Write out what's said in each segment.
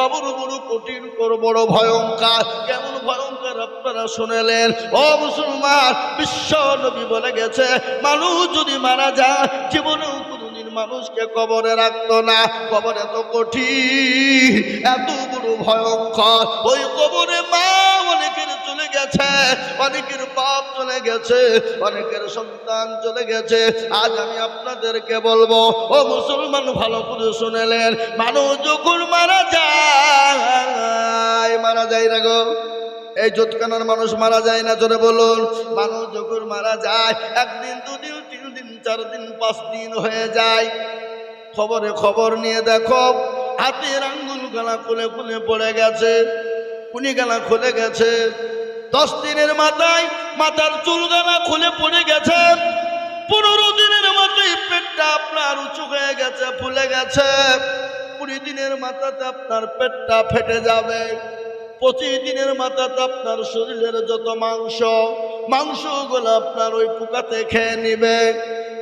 কবর বড় কঠিন কর, বড় ভয়ঙ্কর। কেমন ভয়ঙ্কর আপনারা শুনেলেন। ও মুসলমান, বিশ্ব নবী বলে গেছে, মানুষ যদি মারা যায় কোনোদিন মানুষকে কবরে রাখতো না। কবর এত কঠিন, এত বড় ভয়ঙ্কর। ওই কবরে মা অনেকের গেছে অনেকের বাপ চলে গেছে, অনেকের সন্তান চলে গেছে। আজ আমি আপনাদেরকে বলব, ও মুসলমান, ভালো করে শুনেলেন মানুষ যখন মারা যায় মারা যায় না গো। এই জোতকানার মানুষ মারা যায় না, জোরে বলুন। মানুষ যখন মারা যায়, একদিন, দুদিন, তিন দিন, চার দিন, পাঁচ দিন হয়ে যায়। খবরে খবর নিয়ে দেখো, হাতের আঙ্গুল গালা খুলে খুলে পড়ে গেছে কুনি গালা খুলে গেছে। দশ দিনের মাথায় মাথার চুল গালা খুলে পড়ে গেছে। পনেরো দিনের মাথায় পেটটা আপনার উঁচু হয়ে গেছে, ফুলে গেছে। কুড়ি দিনের মাথাতে আপনার পেটটা ফেটে যাবে। পঁচিশ দিনের মাথাতে আপনার শরীরের যত মাংস, মাংসগুলো আপনার ওই পোকাতে খেয়ে নিবে।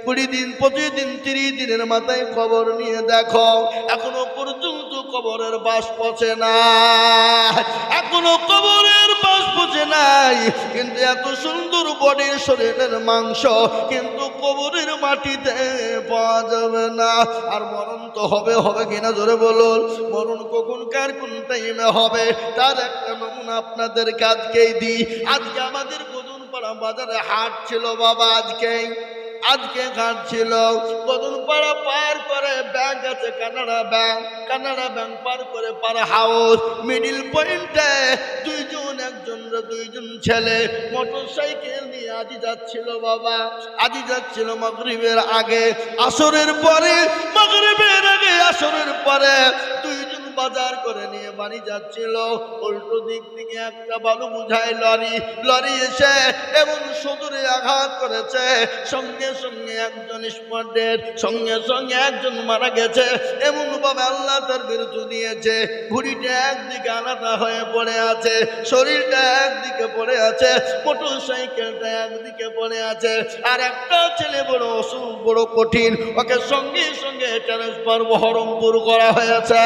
কুড়ি দিন, পঁচিশ দিন, তিরিশ দিনের মাথায় খবর নিয়ে দেখো, এখনও পর্যন্ত কবরের বাস পচে না। এখনও কবরের পচে নাই। কিন্তু এত সুন্দর বডির শরীরের মাংস কিন্তু কবরের মাটিতে পাওয়া যাবে না। আর মরণ তো হবে হবে কিনা জোরে বলুন। মরণ কখন, কার কোন টাইমে হবে? তার একটা নমুনা আপনাদেরকে আজকেই দিই। আজকে আমাদের কদুন পাড়া বাজারে হাট ছিল বাবা আজকেই আজকে ঘাট ছিল। কদুন পাড়া পার করে ব্যাংক আছে, কানাডা ব্যাংক কানাডা ব্যাংক পার করে পার হাউস মিডিল পয়েন্টে দুইজন দুইজন ছেলে মোটর সাইকেল নিয়ে আজি যাচ্ছিল বাবা। আজি যাচ্ছিল মাগরিবের আগে, আসরের পরে, মগরিবের আগে, আসরের পরে বাজার করে নিয়ে বাড়ি যাচ্ছিল। উল্টো দিক থেকে একটা বালু বুঝায় লরি। লরি এসে এমন সদরে আঘাত করেছে। সঙ্গে সঙ্গে একজন স্পটের সঙ্গে সঙ্গে একজন মারা গেছে। এমন ভাবে আল্লাহ তার বিরুদ্ধে দিয়েছে ঘুড়িটা একদিকে আলাদা হয়ে পড়ে আছে, শরীরটা একদিকে পড়ে আছে, মোটর সাইকেলটা একদিকে পড়ে আছে। আর একটা ছেলে বড় অসুখ, বড় কঠিন, ওকে সঙ্গে সঙ্গে ট্রান্সফার বহরমপুর করা হয়েছে।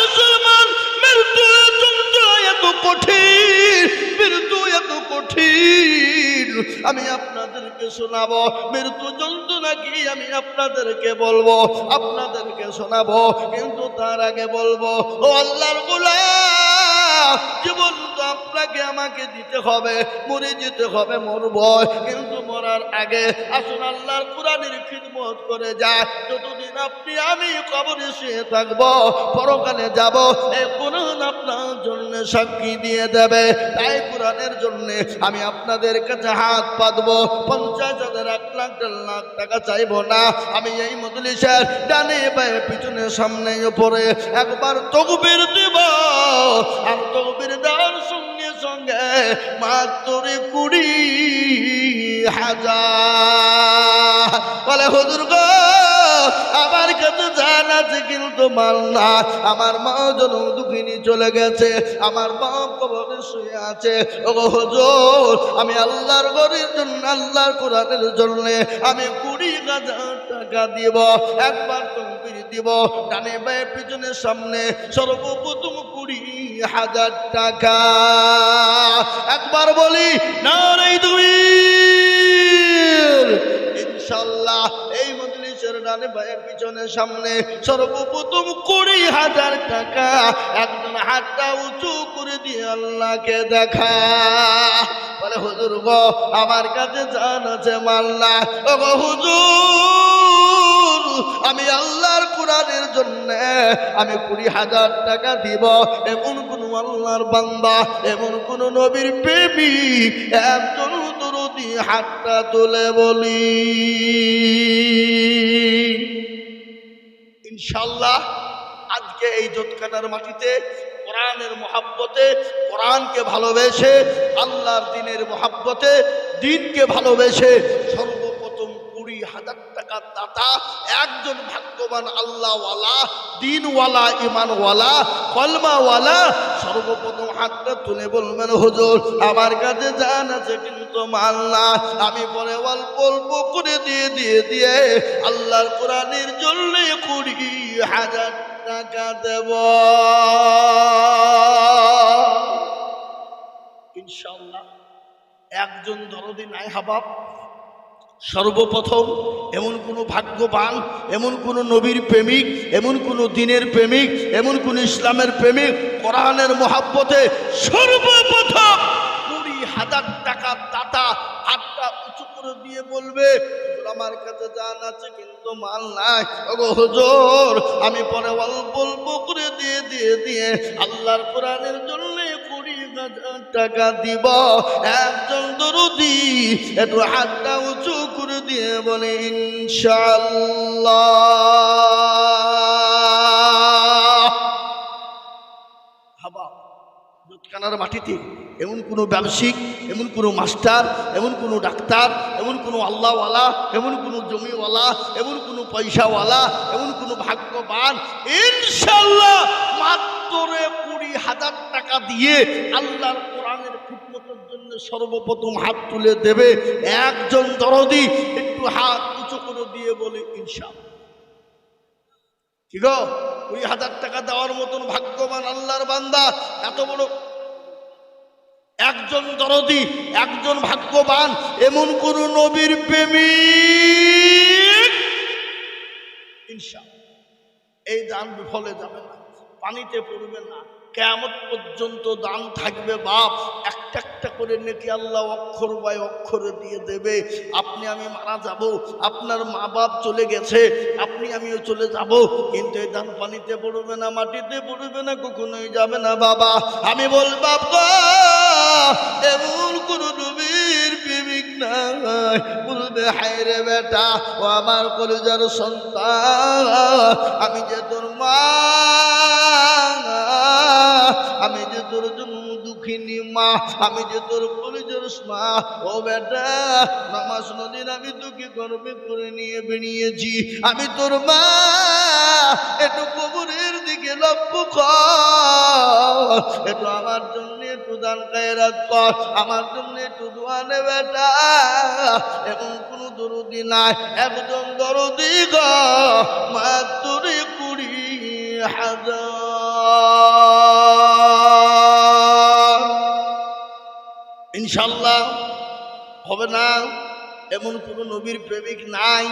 মুসলমান, মৃত্যু যন্ত্রণা এত কঠিন। মৃত্যু এত কঠিন। আমি আপনাদেরকে শোনাবো, মৃত্যু যন্ত্রণা কি আমি আপনাদেরকে বলব? আপনাদেরকে শোনাবো, কিন্তু তার আগে বলব, ও আল্লাহর গোলাম জীবন তো আপনাকে, আমাকে দিতে হবে, মরে যেতে হবে, মরব। কিন্তু মরার আগে আসুন, আল্লাহর কোরআনের খিদমত করে যায় যতদিন আপনি, আমি কবরে শুয়ে থাকব, পরকালে যাব এই কোরআন আপনার জন্য সাক্ষী দিয়ে দেবে। তাই কোরআনের জন্য আমি আপনাদের কাছে হাত পাতবো। পঞ্চাশ হাজার এক লাখ, দেড় লাখ টাকা চাইব না। আমি এই মজলিসের ডানে বায়ে পিছনে, সামনে, উপরে একবার তকবির দিব। আর তকবির দেওয়ার সঙ্গে সঙ্গে মাত্র কুড়ি হাজার। বলে, হুজুর গো, আমার কাছে জান আছে কিন্তু মাল না। আমার মা জন দুঃখিনী চলে গেছে। আমার বাপ কবরে শুয়ে আছে। ও হুজুর, আমি আল্লাহর গরির জন্য, আল্লাহর কোরআনের জন্য আমি কুড়ি হাজার টাকা দিব। একবার তকবির দিব। ডানে বায়ে, পিছনে সামনে, সর্বপ্রথম কুড়ি হাজার টাকা। একবার বলি না রে তুমি ইনশাল্লাহ, এই মজলিসের ডানে বায়ে, পিছনে সামনে সর্বপ্রথম কুড়ি হাজার টাকা। একজন হাতটা উঁচু করে দিয়ে আল্লাহকে দেখা। বলে, হুজুর গো, আমার কাছে জান আছে মাল্লা। ও গো হুজুর! আমি আল্লাহর কোরআনের জন্য আমি কুড়ি হাজার টাকা দিব। এমন কোন আল্লাহর বান্দা, এমন কোন নবীর প্রেমী একজন দরদি হাতটা তুলে বলি। ইনশাল্লাহ আজকে এই জোতকানার মাটিতে কোরআনের মহাব্বতে, কোরআনকে ভালোবেসে, আল্লাহর দিনের মহাব্বতে, দিনকে ভালোবেসে দাতা, একজন ভাগ্যবান আল্লাহওয়ালা, দিনওয়ালা ইমানওয়ালা কলমাওয়ালা, সর্বপ্রথম হাতটা তুলে বলবেন, হুজুর, আমার কাছে জান আছে কিন্তু মাল না। আমি পরে অল্প অল্প করে দিয়ে দিয়ে দিয়ে আল্লাহর কোরআনের জন্য কুড়ি হাজার টাকা দেব। ইনশাল্লাহ একজন দরদি নাই হাবাব সর্বপ্রথম এমন কোনো ভাগ্যবান এমন কোনো নবীর প্রেমিক এমন কোনো দিনের প্রেমিক এমন কোন ইসলামের প্রেমিক কোরআনের মহাব্বতে সর্বপ্রথম কুড়ি হাজার টাকা দাতা হাতটা উঁচু করে দিয়ে বলবে "হুজুর, আমার কাছে জান আছে কিন্তু মাল নাই। হুজুর আমি পরে অল্প অল্প করে দিয়ে দিয়ে দিয়ে আল্লাহর কোরআনের জন্য কুড়ি টাকা দিব। একজন দরুদি একটু হাতটা উঁচু দিয়ে বলে ইনশাল্লাহ মাটিতে এমন কোনো ব্যবসায়িক, এমন কোনো মাস্টার, এমন কোনো ডাক্তার, এমন কোনো আল্লাহওয়ালা, এমন কোনো জমিওয়ালা, এমন কোনো পয়সাওয়ালা, এমন কোনো ভাগ্যবান ইনশাল্লাহ মাত্র কুড়ি হাজার টাকা দিয়ে আল্লাহর কোরআনের জন্য সর্বপ্রথম হাত তুলে দেবে একজন দরদি একটু হাত উঁচু করে দিয়ে বলে ইনশাল্লাহ কি গো কুড়ি হাজার টাকা দেওয়ার মতন ভাগ্যবান আল্লাহর বান্দা এত বড় একজন দরদি একজন ভাগ্যবান এমন কোন নবীর প্রেমিক? ইনশাআল্লাহ, এই দান বিফলে যাবে না পানিতে পড়বে না কেমন পর্যন্ত দান থাকবে বাপ একটা একটা করে নেকি আল্লাহ অক্ষর বাই অক্ষরে দিয়ে দেবে। আপনি আমি মারা যাব, আপনার মা বাপ চলে গেছে, আপনি আমিও চলে যাব। কিন্তু এই ধান পানিতে পড়বে না, মাটিতে পড়বে না, কখনোই যাবে না বাবা। আমি বল বাবা এমন কোন নবীর প্রেমিক নাই। বলবে, হায় রে বেটা, ও আমার কলেজার সন্তান। আমি যে তোর মা, আমি যে তোর জন্য দুঃখিনী মা, আমি যে তোর কলেজের মা, ও বেটা, নামাজ নদীর আমি তোকে গর্বে করে নিয়ে বেরিয়েছি আমি তোর মা, একটু কবরের দিকে লক্ষ্য কর। একটু আমার জন্য একটু দান খায়রাত কর। আমার জন্য একটু দোয়া নে বেটা। এখন কোনো দরদি নাই, একজন দরদি গো। মাত্র কুড়ি হাজার। ইনশাল্লাহ হবে না। এমন কোনো নবীর প্রেমিক নাই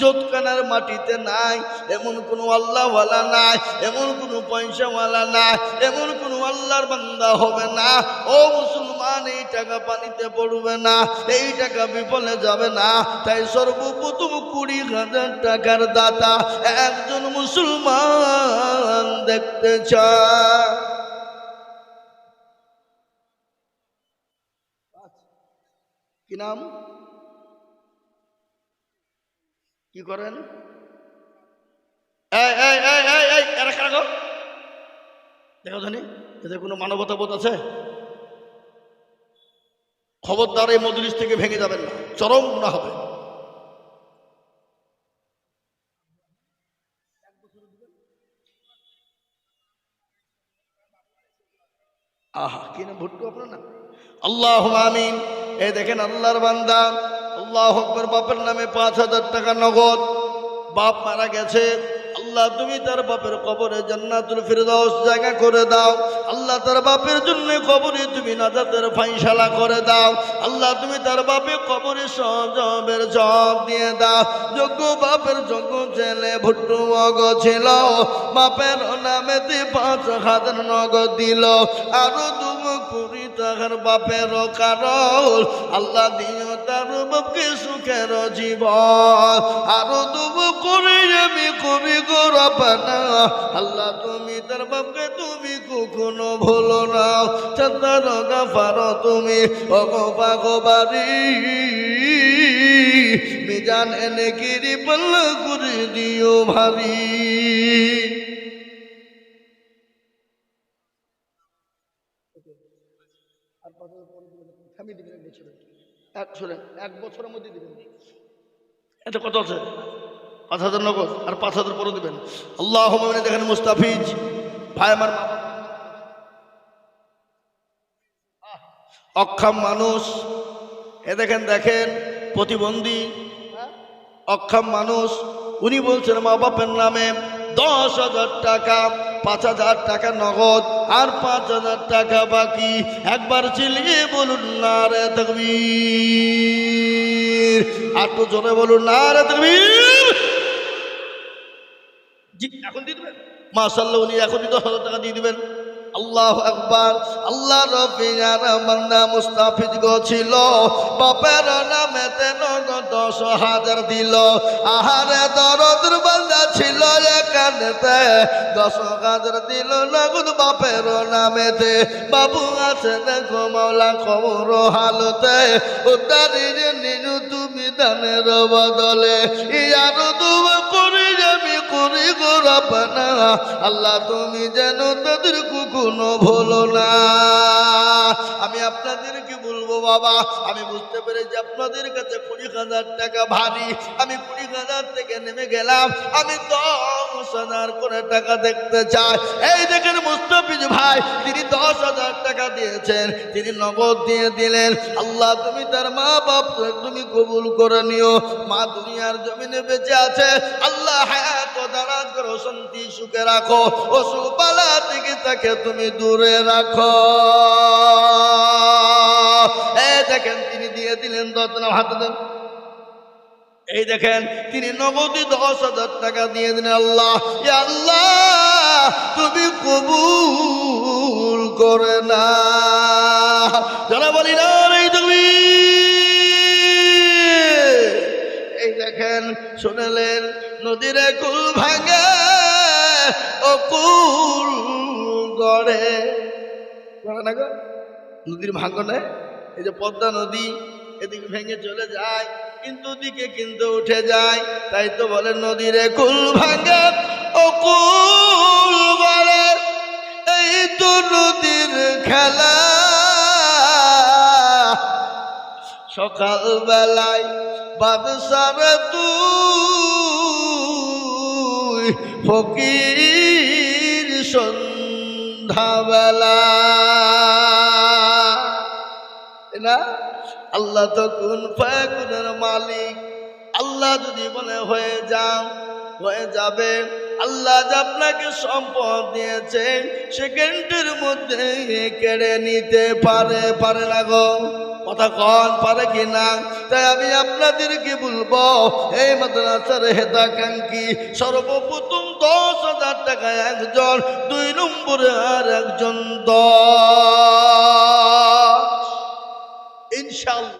জোতকানার মাটিতে নাই, এমন কোনো আল্লাহওয়ালা নাই, এমন কোনো পয়সাওয়ালা নাই, এমন কোনো আল্লাহর বান্দা হবে না। ও মুসলমান, এই টাকা পানিতে পড়বে না, এই টাকা বিফলে যাবে না। তাই সর্বপ্রথম কুড়ি হাজার টাকার দাতা একজন মুসলমান দেখতে চায়। কি নাম? কি করেন? দেখো জানি এদের কোনো মানবতা বোধ আছে? খবরদার এই মজলিস থেকে ভেঙে যাবেন না, চরম গুণা হবে। আহা, কি না ভুট্টু আপনার না আল্লাহ আমিন। এই দেখেন আল্লাহর বান্দা, আল্লাহ আকবর, বাপের নামে পাঁচ হাজার টাকা নগদ। বাপ মারা গেছে। আল্লাহ, তুমি তার বাপের কবরে জান্নাতুল ফিরদাউস জায়গা করে দাও। আল্লাহ, তার বাপের জন্য কবরে তুমি নাজাতের ফাইসালা করে দাও। আল্লাহ, তুমি তার বাপে কবরে সজবের জব দিয়ে দাও। যোগ্য বাপের যোগ্য ছেলে ভুট্টু মগ ছিল। বাপের নামেতে পাঁচ হাজার নগদ দিল। আরও তুমি টাকার বাপের কারণ। আল্লাহ দিও তার বাপকে সুখের জীবন। আরও তুমি করে আমি, কবি গোরপানা আল্লাহ তুমি তার বাপকে তুমি কখনো ভুলো না। চন্দার গাফার তুমি অগোপা গোবারি মিজান এনে গিরি পাল্লা করে দিও ভারী থামিয়ে দিবেন এক বছরে এক শোনেন এক বছরের মধ্যে দিবেন। এটা কত আছে? পাঁচ হাজার নগদ আর পাঁচ হাজার পরে দিবেন। আল্লাহ দেখেন মুস্তাফিজ। ভাই আমার অক্ষম মানুষ। এ দেখেন দেখেন প্রতিবন্ধী। অক্ষম মানুষ। উনি বলছেন মা বাপের নামে দশ হাজার টাকা। পাঁচ হাজার টাকা নগদ আর পাঁচ হাজার টাকা বাকি। একবার চিলিয়ে বলুন, না রে তকবীর। আর তো জোরে বলুন, না রে তকবীর। জি, এখন দিয়ে দেবেন? মাশাল্লাহ উনি এখনই দশ হাজার টাকা দিয়ে দিবেন। আল্লাহ আকবার। আল্লাহ রবিয়ার বান্দা মুস্তাফিজ গো ছিল বাপের নামে তেন দশ হাজার দিল। আহারে দরদর বান্দা ছিল। এখানেতে দশ হাজার দিল নগদ বাপের নামেতে। বাবু আছে দেখো মাওলা খবর হালতে। উদ্ধারির নিনু তুমি দানের বদলে। ইয়ার দুয়া করি যাবি করি গো রব্বানা আল্লাহ তুমি যেন তাদের কখনো ভুলো না। আমি আপনাদেরকে বলব বাবা, আমি বুঝতে পেরেছি আপনাদের কাছে কুড়ি হাজার টাকা ভারী। আমি কুড়ি হাজার থেকে নেমে গেলাম। আমি দশ হাজার করে টাকা দেখতে চাই এই দেখেন মুস্তাফিজ ভাই, তিনি দশ হাজার টাকা দিয়েছেন, তিনি নগদ দিয়ে দিলেন। আল্লাহ, তুমি তার মা বাপ তুমি কবুল করে নিও। মা দুনিয়ার জমিনে বেঁচে আছে। আল্লাহ হায়াত দারাজ করো, শান্তি সুখে রাখো। অসুখ পালা থেকে তাকে তুমি দূরে রাখো। এই দেখেন, তিনি দিয়ে দিলেন দতনা হাতে দেন এই দেখেন, তিনি নগদী দশ হাজার টাকা দিয়ে দিলেন, আল্লাহ আল্লাহ, তুমি কবুল করে না। যারা বলি, না এই তুমি। এই দেখেন, শুনেলেন, নদীর কুল ভাঙে, ও কুল গড়ে। নদীর ভাঙনে? এই যে পদ্মা নদী, এদিকে ভেঙে চলে যায়। কিন্তু দিকে কিন্তু উঠে যায়। তাই তো বলে, নদীরে কুল ভাঙে ও কুল গড়ে। এই তো নদীর খেলা। সকাল বেলায় বাদশার তুই ফকির সন্ধ্যাবেলা। না? আল্লাহ তো কোন ফায়াকুনের মালিক। আল্লাহ যদি বলে, হয়ে যাও, হয়ে যাবে। আল্লাহ যে আপনাকে সম্পদ দিয়েছে সেকেন্ডের মধ্যে কেড়ে নিতে পারে পারে না গো। কথা কন, পারে কি না? তাই আমি আপনাদেরকে বলব, এই মাদ্রাসার হেতাকাঙ্ক্ষী সর্বপ্রথম দশ হাজার টাকা একজন, দুই নম্বরে আর একজন দশ। ইনশাল্লাহ